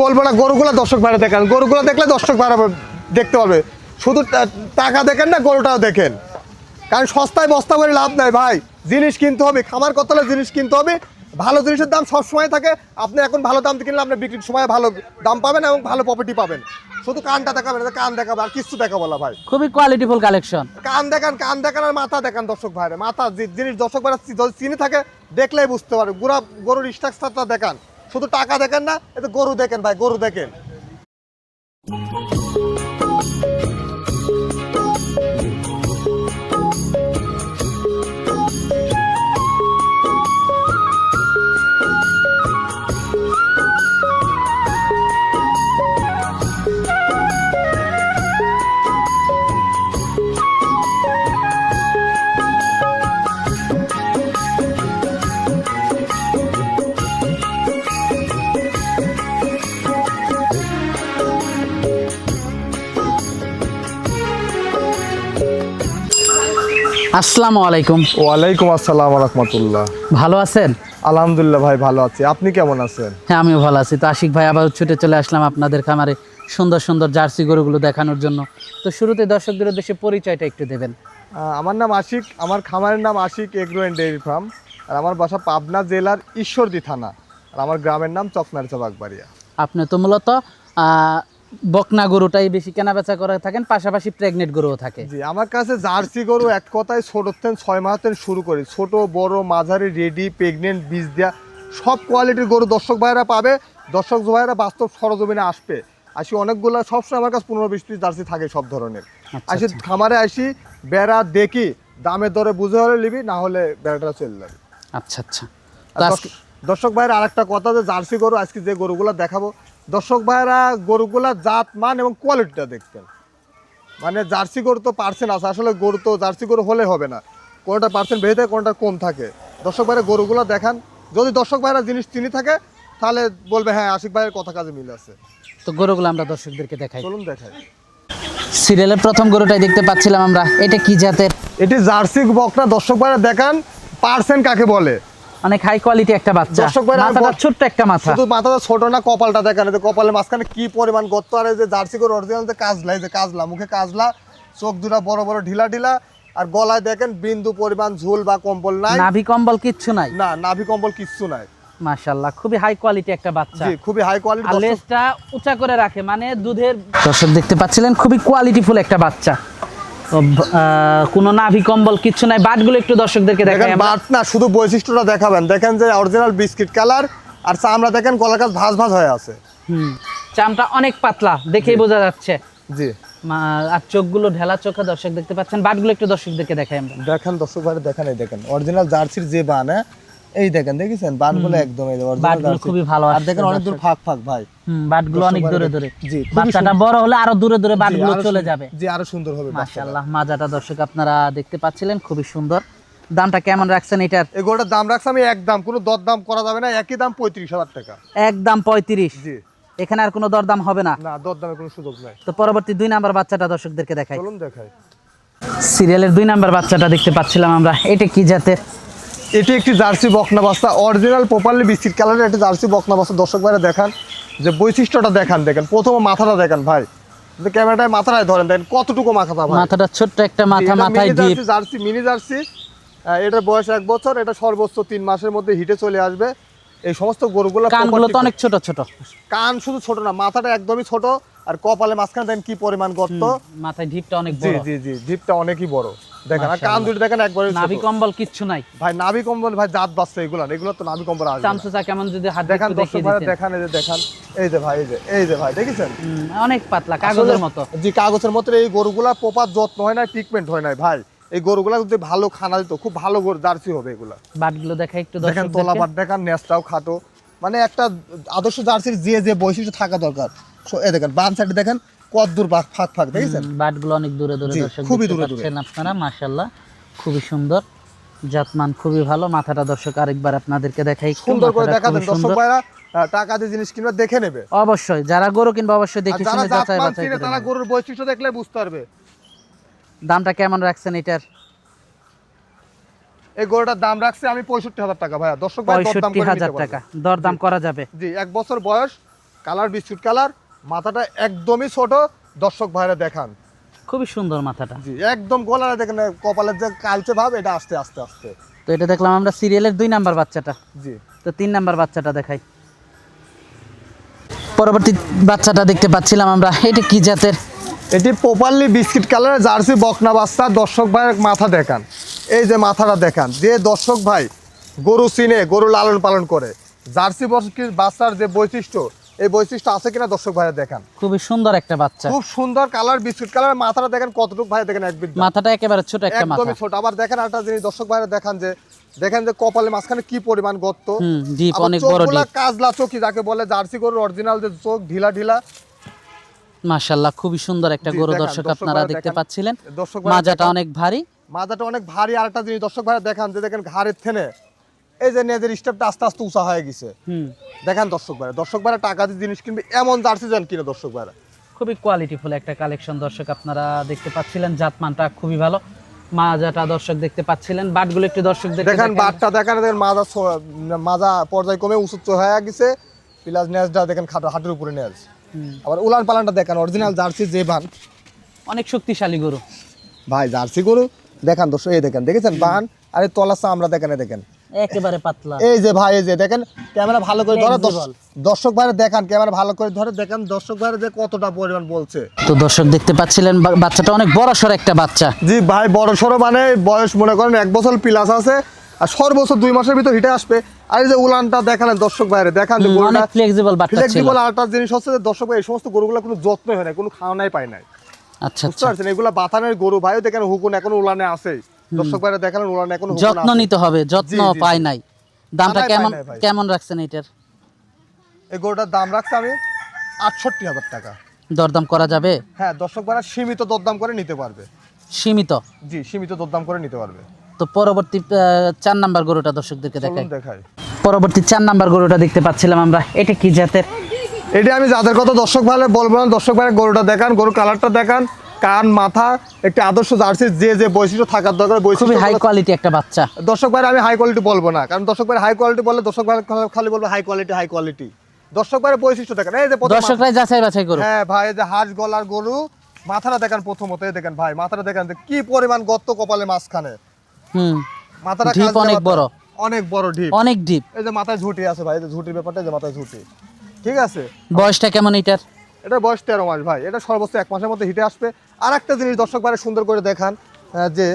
বলব না গরুগুলা দর্শক ভাইরা দেখেন গরুগুলা দেখলে দর্শক ভাইরা দেখতে পাবে শুধু টাকা দেখেন না গরুটাও দেখেন। কারণ সস্তায় বস্তা করে লাভ নাই ভাই। জিনিস কিনতে হবে খামার কত জিনিস কিনতে হবে। ভালো জিনিসের দাম সব সময় থাকে। আপনি এখন ভালো দাম কিনলে আপনি বিক্রির সময় ভালো দাম পাবেন এবং ভালো প্রপার্টি পাবেন। শুধু কানটা দেখাবেন কান দেখাবো আর কিছু দেখাবো না ভাই। খুবই কোয়ালিটিফুল কালেকশন কান দেখান কান দেখান আর মাথা দেখান দর্শক ভাইরে। মাথা জিনিস দর্শক ভাইরা চিনি থাকে দেখলেই বুঝতে পারবে। গুড়া গরুর স্ট্রাকচারটা দেখান। শুধু টাকা দেখেন না এটা গরু দেখেন ভাই গরু দেখেন। আসসালামু আলাইকুম। ওয়ালাইকুম আসসালাম রহমতুল্লাহ। ভালো আছেন? আলহামদুলিল্লাহ ভাই ভালো আছি। আপনি কেমন আছেন? হ্যাঁ আমিও ভালো আছি। তো আশিক ভাই আবার ছুটে চলে আসলাম আপনাদের খামারে সুন্দর সুন্দর জার্সি গরুগুলো দেখানোর জন্য। তো শুরুতে দর্শকদের উদ্দেশ্যে পরিচয়টা একটু দেবেন। আমার নাম আশিক। আমার খামারের নাম Ashik agro and dairy farm. আর আমার বাসা পাবনা জেলার ঈশ্বরদী থানা। আর আমার গ্রামের নাম চকনারচা বাগবাড়িয়া। আপনি তো মূলত আহ, বকনা গরুটাই বেশি কেনা বেচা করে থাকেন পাশাপাশি প্রেগনেন্ট গরুও থাকে। জি আমার কাছে জার্সি গরু এক কথায় ছোট থেকে ছয় মাস থেকে শুরু করি। ছোট বড় মাঝারি রেডি প্রেগনেন্ট বীজ দেওয়া সব কোয়ালিটির গরু দর্শক ভাইরা পাবে। দর্শক ভাইরা বাস্তব সরজমিনে আসবে। আসি অনেকগুলো সবসময় আমার কাছে পনেরো বিশ পিস জার্সি থাকে সব ধরনের। আচ্ছা, আসি খামারে আসি বেড়া দেখি দামের দরে বুঝে হলে নিবি না হলে বেড়াটা চলে যাবে। আচ্ছা আচ্ছা। দর্শক ভাইয়ের আরেকটা কথা যে জার্সি গরু আজকে যে গরুগুলো দেখাবো দর্শক ভাইয়েরা গরুগুলা জাত মান এবং কোয়ালিটিটা দেখতেন। মানে জার্সি গরু তো পার্সেন্ট আছে আসলে গরু তো জার্সি গরু হলে হবে না। কোনোটা পার্সেন্ট বেশি থাকে কোনোটা কম থাকে। দর্শক ভাইরা গরুগুলো দেখান। যদি দর্শক ভাইরা জিনিস চিনি থাকে তাহলে বলবে হ্যাঁ আশিক ভাইয়ের কথা কাজে মিল আছে। তো গরুগুলো আমরা দর্শকদেরকে দেখাই। চলুন দেখাই। সিরিয়ালের প্রথম গরুটাই দেখতে পাচ্ছিলাম আমরা। এটা কি জাতের? এটি জার্সি বকনা দর্শক ভাইরা দেখান পার্সেন্ট কাকে বলে? অনেক হাই কোয়ালিটি একটা বাচ্চা। মাথাটা ছোট্ট একটা মাথা। শুধু মাথাটা ছোট না কপালটা দেখেন কপালের মাঝখানে কি পরিমাণ গর্ত আর যে জার্সি করে অরিজিনাল যে কাজলা এই যে কাজলা মুখে কাজলা চোখ দুটা বড় বড় ঢিলা ঢিলা আর গলায় দেখেন বিন্দু পরিমাণ ঝুল বা কম্বল নাই। নাভি কম্বল কিচ্ছু নাই। না নাভি কম্বল কিচ্ছু নাই। মাশাআল্লাহ খুবই হাই কোয়ালিটি একটা বাচ্চা। জি খুবই হাই কোয়ালিটি লেজটা উঁচা করে রাখে মানে দুধের দর্শক দেখতে পাচ্ছিলেন খুবই কোয়ালিটিফুল একটা বাচ্চা। কোনো নাভি কম্বল কিচ্ছু নাই। বাটগুলো একটু দর্শকদেরকে দেখেন বাট না শুধু বৈশিষ্ট্যটা দেখাবেন। দেখেন যে অরিজিনাল বিস্কিট কালার আর চামড়া দেখেন ভাঁজ ভাঁজ হয়ে আছে। হুম। চামটা অনেক পাতলা দেখেই বোঝা যাচ্ছে। জি। আর চোখগুলো ঢেলা চোখে দর্শক দেখতে পাচ্ছেন। বাটগুলো একটু দর্শকদেরকে দেখাই আমরা। দেখেন দর্শক ভাই দেখেন এই দেখেন। অরিজিনাল জার্সির যে বান হ্যাঁ? এই দেখেন দেখেছেন? বানগুলো একদম এই বাটগুলো খুবই ভালো আর দেখেন অনেক দূর ফাঁক ফাঁক ভাই। হুম বাটগুলো অনেক দূরে দূরে। জি, বাচ্চাটা বড় হলে আরও দূরে দূরে বাটগুলো চলে যাবে। জি আরও সুন্দর হবে। মাশাআল্লাহ মাজাটা দর্শক আপনারা দেখতে পাচ্ছিলেন খুবই সুন্দর। দামটা কেমন রাখছেন এটার? এই গরুটার দাম রাখছি আমি এক দাম কোনো দর দাম করা যাবে না একই দাম পঁয়ত্রিশ হাজার টাকা। একদম পঁয়ত্রিশ? জি। এখানে আর কোনো দরদাম হবে না? না দর দামের কোনো সুযোগ নাই। তো পরবর্তী দুই নাম্বার বাচ্চাটা দর্শকদেরকে দেখাই। চলুন দেখাই। সিরিয়ালের দুই নাম্বার বাচ্চাটা দেখতে পাচ্ছিলাম আমরা। এটা কি জাতের? এটি একটি জার্সি বকনা বাচ্চা অরিজিনাল প্রপারলি বিস্কিট কালারের একটি জার্সি বকনা বাচ্চা দর্শক ভাইরা দেখান যে বৈশিষ্ট্যটা দেখান দেখেন। প্রথম মাথাটা দেখেন ভাই। ক্যামেরাটায় মাথাটায় ধরেন দেখেন কতটুকু মাথাটা মাথাটা ছোট্ট একটা মাথা মাথায় deep jersey jersey mini jersey. এটার বয়স এক বছর এটা সর্বোচ্চ তিন মাসের মধ্যে হিটে চলে আসবে। এই সমস্ত গরুগুলো কানগুলো তো অনেক ছোট ছোট। কান শুধু ছোট না মাথাটা একদমই ছোট। আর কপালে মাঝখানে দেখেন কি পরিমাণ গর্ত। মাথায় ডিপটা অনেক জি বড়। জি জি জিপটা অনেকই বড়। দেখেন আর কান দুটো দেখেন একবারে নাভি কম্বল কিচ্ছু নাই। ভাই নাভি কম্বল ভাই জাত বাচ্চা এগুলো এগুলো তো নাভি কম্বল। চামচুচা কেমন যদি হাত দেখান দর্শক ভাই দেখান এই যে দেখান এই যে ভাই এই যে এই যে ভাই দেখেছেন? অনেক পাতলা কাগজের মতো। জি কাগজের মতো এই গরুগুলা প্রপার যত্ন হয় না ট্রিটমেন্ট হয় না ভাই। এই গরুগুলা যদি ভালো খানা দিত খুব ভালো গরু জার্সি হবে এগুলা। বাটগুলো দেখাই একটু দেখেন দর্শক তোলাবার দেখান নেসটাও খাটো। মানে একটা আদর্শ জার্সির যে যে বৈশিষ্ট্য থাকা দরকার। এই দেখেন বাম সাইডে দেখেন কত দূর ফাঁক ফাঁক দেখেছেন? বাটগুলো অনেক দূরে দূরে দর্শক খুবই দূরে দূরে। আপনারা মাশাআল্লাহ খুবই সুন্দর জাতমান খুবই ভালো মাথাটা দর্শক আরেকবার আপনাদেরকে দেখাই সুন্দর করে মাথাটা দেখা খুবই দেন দর্শক ভাইরা টাকা দিয়ে জিনিস কিনবে দেখে নেবে। অবশ্যই যারা গরু কিনবে অবশ্যই দেখে শুনে যাচাই বাছাই চিনে করে তারা গরুর বৈশিষ্ট্য দেখলে বুঝতে পারবে। দামটা কেমন রাখছেন এটার? এই গরুটার দাম রাখছে আমি পঁয়ষট্টি হাজার টাকা ভাইয়া। দর্শক ভাই দরদাম করে। টাকা দরদাম করা যাবে। জি এক বছর বয়স কালার বিস্কুট কালার মাথাটা একদমই ছোট দর্শক ভাইরা দেখান। খুবই সুন্দর মাথাটা। জি একদম গলাটা দেখেন কপালের যে কালচে ভাব এটা আস্তে আস্তে আস্তে। তো এটা দেখলাম আমরা সিরিয়ালের দুই নাম্বার বাচ্চাটা। জি। তো তিন নাম্বার বাচ্চাটা দেখাই। পরবর্তী বাচ্চাটা দেখতে পাচ্ছিলাম আমরা এটা কি জাতের? এটি প্রপারলি বিস্কিট কালারের জার্সি বকনা বাচ্চা দর্শক ভাইয়ের মাথা দেখান। এই যে মাথাটা দেখান যে দর্শক ভাই গরু চিনে গরু লালন পালন করে জার্সি বস্কির বাচ্চার যে বৈশিষ্ট্য এই বৈশিষ্ট্য আছে কিনা দর্শক ভাইরা দেখান। খুবই সুন্দর একটা বাচ্চা। খুব সুন্দর কালার বিস্কুট কালার মাথাটা দেখেন কতটুকু ভাই দেখেন এক বিদ্যা মাথাটা একেবারে ছোট একটা মাথা। একদমই ছোট। আবার দেখেন একটা জিনিস দর্শক ভাইরা দেখান যে দেখেন যে কপালে মাঝখানে কি পরিমাণ গর্ত। ডিপ অনেক বড় ডিপ কাজলা চোখি যাকে বলে জার্সি গরুর অরিজিনাল যে চোখ ঢিলা ঢিলা। মাশাল্লাহ খুবই সুন্দর একটা গরু দর্শক আপনারা দেখতে পাচ্ছিলেন। মাজাটা অনেক ভারী। মাজাটা অনেক ভারী। আর একটা জিনিস দর্শক ভাইরা দেখান যে দেখেন ঘাড়ের থেনে। এই যে নেজের স্টেপটা আস্তে আস্তে উঁচা হয়ে গেছে। দেখেন দর্শক ভাইরা দর্শক ভাইরা টাকা দিয়ে জিনিস কিনবে এমন জার্সি যান কিনে দর্শক ভাইরা। খুবই কোয়ালিটিফুল একটা কালেকশন দর্শক আপনারা দেখতে পাচ্ছিলেন জাতমানটা খুবই ভালো। মাজাটা দর্শক দেখতে পাচ্ছিলেন বাটগুলো একটু দর্শক দেখেন বাটটা দেখেন দেখেন মাজা মাজা পর্যায় কমে উঁচু হয়ে গেছে প্লাস নেজটা দেখেন খাটো হাটের উপরে নেজ। আবার উলান পালানটা দেখেন অরিজিনাল জার্সি যে বান। অনেক শক্তিশালী গরু। ভাই জার্সি গরু দেখান দর্শক এই দেখেন দেখেছেন বান? আরে তলা আমরা দেখেন দেখেন। একেবারে পাতলা। এই যে ভাই এই যে দেখেন ক্যামেরা ভালো করে ধরে দর্শক ভাইরা দেখান ক্যামেরা ভালো করে ধরে দেখেন দর্শক ভাইরা যে কতটা পরিমাণ বলছে। তো দর্শক দেখতে পাচ্ছিলেন বাচ্চাটা অনেক বড় সড় একটা বাচ্চা। জি ভাই বড় সড়ো মানে বয়স মনে করেন এক বছর প্লাস আছে আর সর্বোচ্চ দুই মাসের ভিতর হিটে আসবে। আর এই যে উলানটা দেখালেন দর্শক বাইরে দেখান যে গরুটা ফ্লেক্সিবল বাচ্চা ছিল। ফ্লেক্সিবল আরেকটা জিনিস হচ্ছে যে দর্শক ভাই এই সমস্ত গরুগুলো কোনো যত্ন হয় না কোনো খাওয়ানাই পায় নাই। আচ্ছা বুঝতে আচ্ছা। পারছেন? এগুলা বাথানের গরু ভাই দেখেন হুকুন এখন উলানে আছে দর্শক ভাইরা দেখালেন উলানে এখন যত্ন নিতে হবে যত্ন পায় নাই। দামটা কেমন কেমন রাখছেন এটার এই গরুটার দাম রাখছে আমি আটষট্টি হাজার টাকা। দরদাম করা যাবে? হ্যাঁ দর্শক ভাইরা সীমিত দরদাম করে নিতে পারবে। সীমিত? জি সীমিত দরদাম করে নিতে পারবে। তো পরবর্তী চার নাম্বার গরুটা দর্শকদেরকে দেখাই। দেখাই। পরবর্তী চার নাম্বার গরুটা দেখতে পাচ্ছিলাম আমরা। এটা কি জাতের? এটি আমি যাদের কথা দর্শক ভাই বলব না দর্শক ভাই গরুটা দেখান গরুর কালারটা দেখান। কান মাথা একটি আদর্শ জার্সি যে যে বৈশিষ্ট্য থাকার দরকার বৈশিষ্ট্য হাই কোয়ালিটি একটা বাচ্চা। দর্শক ভাই আমি হাই কোয়ালিটি বলব না কারণ দর্শক ভাই হাই কোয়ালিটি বললে দর্শক ভাই খালি বলব হাই কোয়ালিটি হাই কোয়ালিটি দর্শক ভাইয়ের বৈশিষ্ট্য দেখেন এই যে প্রথম দর্শকরাই যাচাই বাছাই করুক। হ্যাঁ ভাই এই যে হাঁস গলার গরু মাথাটা দেখেন প্রথমত এই দেখেন ভাই মাথাটা দেখেন যে কি পরিমাণ গর্ত কপালে মাঝখানে। হুম। মাথাটা ঢিপ অনেক বড়। অনেক বড় ঢিপ অনেক ডিপ এই যে মাথায় ঝুঁটি আছে ভাই এই যে ঝুঁটির ব্যাপারটা এই যে মাথায় ঝুঁটি। ঠিক আছে? বয়সটা কেমন এটার? এটা বয়স তেরো মাস ভাই। এটা সর্বোচ্চ এক মাসের মধ্যে হিটে আসবে। আর একটা জিনিস দর্শক ভাই সুন্দর করে দেখান যে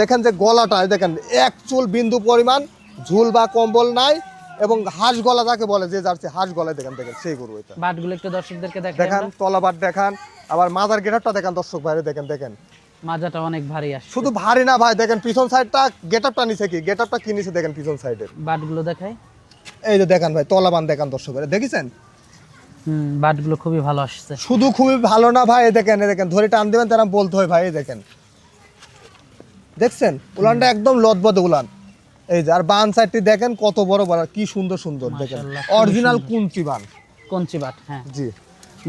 দেখেন যে গলাটা দেখেন এক চুল বিন্দু পরিমাণ ঝুল বা কম্বল নাই এবং হাঁস গলা যাকে বলে যে জার্সি হাঁস গলায় দেখেন দেখেন সেই গরু এটা। বাটগুলো একটু দর্শকদেরকে দেখান আমরা। তলাবার দেখান আবার মাজার গেটারটা দেখেন দর্শক দেখেন দেখেন। মাজাটা অনেক ভারী আসছে। শুধু ভারী না ভাই দেখেন পিছন সাইডটা গেটআপটা নিচে কি? গেটআপটা কি নিচে দেখেন পিছন সাইডের। বাটগুলো দেখাই। এই যে দেখেন ভাই তলাবান দেখান দর্শক ভাইরে দেখেছেন? বাটগুলো খুবই ভালো আসছে। শুধু খুবই ভালো না ভাই দেখেন দেখেন ধরে টান দেবেন তারা বলতে হয় ভাই দেখেন। দেখছেন? উলানটা একদম লদবদ উলান। এই যে আর বান সাইডটি দেখেন কত বড় বড় কি সুন্দর সুন্দর দেখেন। অরিজিনাল কুঞ্চি বান। কঞ্চি বাট হ্যাঁ। জি।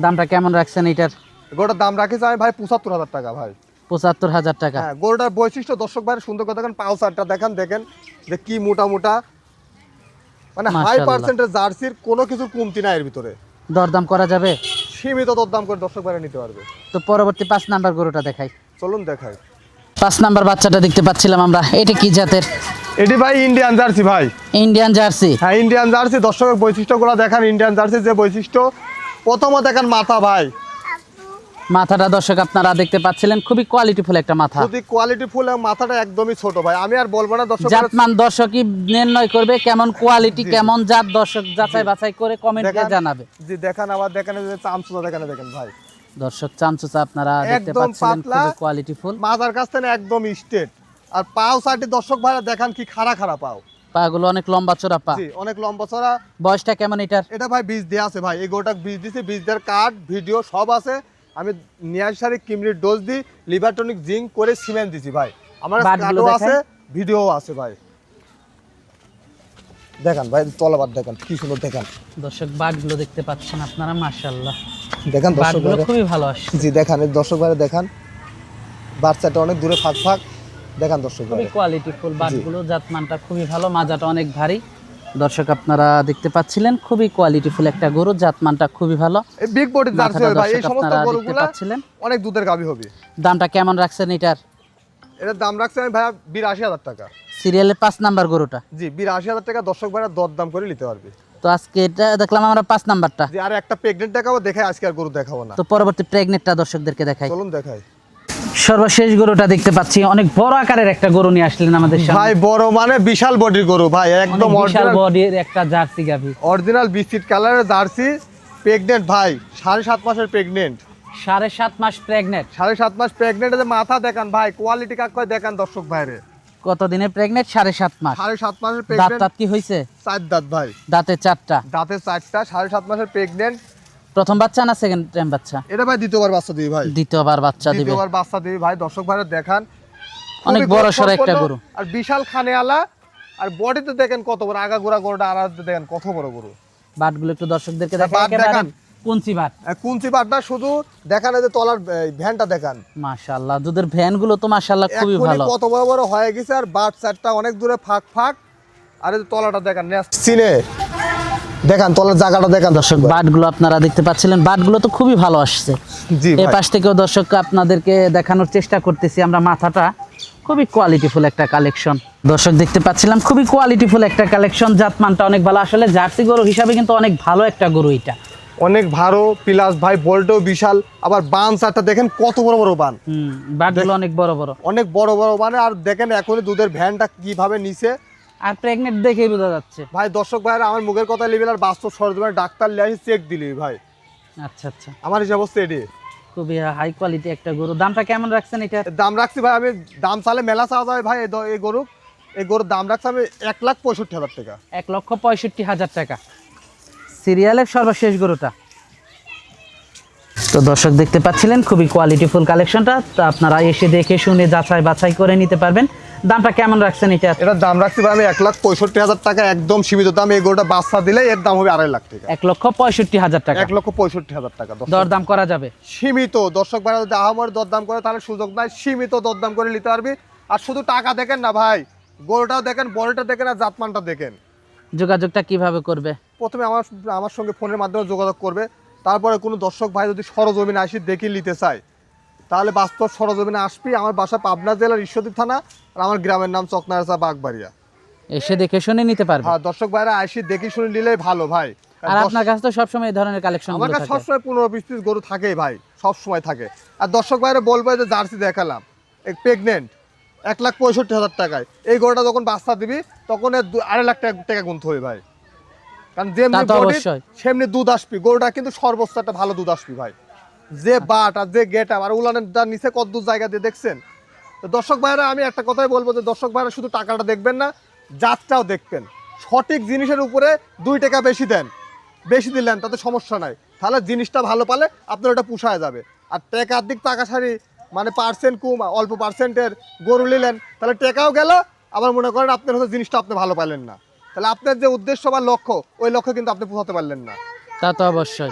দামটা কেমন রাখছেন এটার? গরুটার দাম রাখিস আমি ভাই পঁচাত্তর হাজার টাকা ভাই। পঁচাত্তর হাজার টাকা। হ্যাঁ গরুটার বৈশিষ্ট্য দর্শক ভাই সুন্দর করে দেখেন পাউসারটা দেখেন দেখেন যে কি মোটা মোটা। মানে হাই। পার্সেন্টের জার্সির কোনো কিছু কমতি নাই এর ভিতরে। দরদাম করা যাবে? সীমিত দরদাম করে দর্শক বাইরে নিতে পারবে। তো পরবর্তী পাঁচ নাম্বার গরুটা দেখাই। চলুন দেখাই। পাঁচ নাম্বার বাচ্চাটা দেখতে পাচ্ছিলাম আমরা। এটা কি জাতের? এটি ভাই ইন্ডিয়ান জার্সি ভাই। Indian jersey. হ্যাঁ ইন্ডিয়ান জার্সি। দর্শকের বৈশিষ্ট্যগুলো দেখান। ইন্ডিয়ান জার্সি যে বৈশিষ্ট্য প্রথমত দেখেন মাথা ভাই। মাথাটা দর্শক আপনারা দেখতে পাচ্ছিলেন খুবই কোয়ালিটিফুল একটা মাথা। যদি কোয়ালিটি ফুল এবং মাথাটা একদমই ছোট ভাই। আমি আর বলব না দর্শক জাতমান দর্শকই নির্ণয় করবে কেমন কোয়ালিটি কেমন জাত দর্শক যাচাই বাছাই করে কমেন্টে দেখান। জানাবে। জি দেখেন আবার দেখেন যে চামচুটা দেখেন দেখেন ভাই। দর্শক চামচুচা আপনারা দেখতে পাতলা। খুবই কোয়ালিটিফুল মাথার কাছ থেকে একদম স্টেট আর পাও সাইডে দর্শক ভাইরা দেখান কি খাড়া খাড়া পাও। পাগুলো অনেক লম্বা চড়া পা। জি অনেক লম্বা চড়া। বয়সটা কেমন এটার? এটা ভাই বীজ দেওয়া আছে ভাই। এই গোটা বীজ দিছে বীজ দেওয়ার কার্ড ভিডিও সব আছে। আমি নিয়াজ সারি কিমরির ডোজ দিই লিভারটনিক জিঙ্ক করে সিমেন্ট দিছি ভাই। আমার কার্ডও আছে ভিডিও আছে ভাই। দেখান ভাই তলাবার দেখান কি সুন্দর দেখান। দর্শক বাঘগুলো দেখতে পাচ্ছেন আপনারা মাশাআল্লাহ। দেখান দর্শক। খুবই ভালো আসছে। জি দেখান দর্শক ভাইরা দেখান। বাচ্চাটা অনেক দূরে ফাঁক ফাঁক। দেখান দর্শক খুবই ভাইরা। কোয়ালিটিফুল বাঘগুলো জাতমানটা খুবই ভালো মাজাটা অনেক ভারী। দর্শক আপনারা দেখতে পাচ্ছিলেন খুবই কোয়ালিটিফুল একটা গরু জাতমানটা খুবই ভালো। বিগ বডি জার্সি ভাই এই সমস্ত গরুগুলা পাচ্ছিলেন। অনেক দুধের গাভী হবে। দামটা কেমন রাখছেন এটার? এটার দাম রাখছে আমি ভাইয়া বিরাশি হাজার টাকা। সিরিয়ালের পাঁচ নাম্বার গরুটা? জি বিরাশি হাজার টাকা দর্শক ভাইরা দর দাম করে নিতে পারবে। তো আজকে এটা দেখলাম আমরা পাঁচ নাম্বারটা। আর একটা প্রেগনেন্ট দেখাবো দেখাই আজকে আর গরু দেখাবো না। তো পরবর্তী প্রেগনেন্টটা দর্শকদেরকে দেখাই। চলুন দেখাই। সর্বশেষ গরুটা দেখতে পাচ্ছি। অনেক বড় আকারের একটা গরু নিয়ে আসলেন আমাদের সামনে। ভাই বড় মানে বিশাল বডির গরু ভাই একদম বিশাল বডির একটা জার্সি গাভি। অরিজিনাল বিস্কিট কালারের জার্সি প্রেগনেন্ট ভাই সাড়ে সাত মাসের প্রেগনেন্ট সাড়ে সাত মাস প্রেগনেন্ট সাড়ে সাত মাস প্রেগনেন্ট মাথা দেখান ভাই কোয়ালিটি কাক কয় দেখান দর্শক ভাইরে। কত দিনের প্রেগনেন্ট সাড়ে সাত মাস। সাড়ে সাত মাসের দাঁত প্রেগনেন্ট টাত কি হয়েছে চার দাঁত ভাই। দাঁতে চারটা। দাঁতের চারটা সাড়ে সাত মাসের প্রেগনেন্ট প্রথম বাচ্চা না সেকেন্ড টাইম বাচ্চা? এটা ভাই দ্বিতীয়বার বাচ্চা দিই ভাই। দ্বিতীয়বার বাচ্চা দিবে। দ্বিতীয়বার বাচ্চা দিই ভাই দর্শক ভাইরা দেখান। অনেক বড় সড়ো একটা গরু। আর বিশাল খানেওয়ালা। আর বডিতে দেখেন কত বড় আগা গোড়া গরুটা আর দেখেন কত বড় গরু। বাটগুলো একটু দর্শকদেরকে হ্যাঁ, দেখান। কুঞ্চি বাট। আর কুঞ্চি পাটটা শুধু দেখান এই যে তলার ভ্যানটা দেখান। মাশাআল্লাহ দুধের ভ্যানগুলো তো মাশাআল্লাহ খুবই ভালো। কত বড় বড় হয়ে গেছে আর বাট চারটা অনেক দূরে ফাঁক ফাঁক। আর এই যে তলাটা দেখান সিনে। দেখান তলার জায়গাটা দেখান দর্শক। বাটগুলো আপনারা দেখতে পাচ্ছিলেন। বাটগুলো তো খুবই ভালো আসছে। জি এই পাশ থেকেও দর্শক আপনাদেরকে দেখানোর চেষ্টা করতেছি আমরা মাথাটা। খুবই কোয়ালিটিফুল একটা কালেকশন দর্শক দেখতে পাচ্ছিলাম খুবই কোয়ালিটিফুল একটা কালেকশন জাতমানটা অনেক ভালো। আসলে জার্সি গরু হিসাবে কিন্তু অনেক ভালো একটা গরু এটা। অনেক ভালো প্লাস ভাই বলটাও বিশাল। আবার বান চারটা দেখেন কত বড় বড় বান। হুম বাটগুলো অনেক বড় বড়। অনেক বড় বড় মানে আর দেখেন এখনই দুধের ভ্যানটা কীভাবে নিছে। আর প্রেগনেন্ট দেখেই বোঝা যাচ্ছে। ভাই দর্শক ভাইরা আমার মুখের কথা লিবিল আর বাস্তব সরজমের ডাক্তার লিয়ে চেক দিলি ভাই। আচ্ছা আচ্ছা। আমার হিসাব হচ্ছে এটি। খুবই হাই কোয়ালিটি একটা গরু। দামটা কেমন রাখছেন এটা? দাম রাখছি ভাই আমি দাম চালে মেলা চাওয়া যাবে ভাই এই গরু। এই গরুর দাম রাখছি আমি এক লাখ পঁয়ষট্টি হাজার টাকা। এক লক্ষ পঁয়ষট্টি হাজার টাকা। সিরিয়ালের সর্বশেষ গরুটা। তো দর্শক দেখতে পাচ্ছিলেন খুবই কোয়ালিটিফুল কালেকশনটা তো আপনারা এসে দেখে শুনে যাচাই বাছাই করে নিতে পারবেন। দামটা কেমন রাখছেন এটা? এটার দাম রাখছি ভাই আমি এক লাখ পঁয়ষট্টি হাজার টাকা একদম সীমিত দাম। এই গরুটা বাচ্চা দিলে এর দাম হবে আড়াই লাখ টাকা। এক লক্ষ পঁয়ষট্টি হাজার টাকা। এক লক্ষ পঁয়ষট্টি হাজার টাকা দর্শক। দরদাম করা যাবে? সীমিত। দর্শক ভাইরা যদি আহামর দরদাম করে তাহলে সুযোগ নাই। সীমিত দরদাম করে নিতে পারবি। আর শুধু টাকা দেখেন না ভাই গরুটাও দেখেন বড়টা দেখেন আর জাতমানটা দেখেন। যোগাযোগটা কীভাবে করবে? প্রথমে আমার আমার সঙ্গে ফোনের মাধ্যমে যোগাযোগ করবে। তারপরে কোনো দর্শক ভাই যদি সরজমিনে আসি দেখি নিতে চায় তাহলে বাস্তব সরজমিনে আসবি আমার বাসা পাবনা জেলার ঈশ্বরদী থানা আর আমার গ্রামের নাম চকনারসা বাগবাড়িয়া। এসে দেখে শুনে নিতে পারবে। হ্যাঁ দর্শক ভাইরা আসি দেখে শুনে নিলেই ভালো ভাই। আর আপনার কাছে তো সবসময় এই ধরনের কালেকশন আমার কাছে সবসময় পনেরো বিশ পিস গরু থাকেই ভাই সব সময় থাকে। আর দর্শক ভাইরা বলবে যে জার্সি দেখালাম প্রেগনেন্ট এক লাখ পঁয়ষট্টি হাজার টাকায়। এই গরুটা যখন বাচ্চা দিবি তখন আড়াই লাখ টাকা টাকা গুনতে হবে ভাই। কারণ যেমনি। সেমনি দুধ আসবি। গরুটা কিন্তু সর্বোচ্চ একটা ভালো দুধ আসবি ভাই। যে বাট আর যে গেট আর উলানের তার নিচে কত দূর জায়গা দিয়ে দেখছেন? তো দর্শক ভাইরা, আমি একটা কথাই বলব যে দর্শক ভাইরা শুধু টাকাটা দেখবেন না, জাতটাও দেখবেন। সঠিক জিনিসের উপরে দুই টাকা বেশি দেন। বেশি দিলেন তাতে সমস্যা নাই। তাহলে জিনিসটা ভালো পালে আপনার ওটা পুষায় যাবে। আর টেকার দিক টাকা সারি মানে পার্সেন্ট কম, অল্প পার্সেন্টের গরু নিলেন, তাহলে টেকাও গেল, আবার মনে করেন আপনার হয়তো জিনিসটা আপনি ভালো পাইলেন না। তাহলে আপনার যে উদ্দেশ্য বা লক্ষ্য, ওই লক্ষ্য কিন্তু আপনি পৌঁছাতে পারলেন না। তা তো অবশ্যই।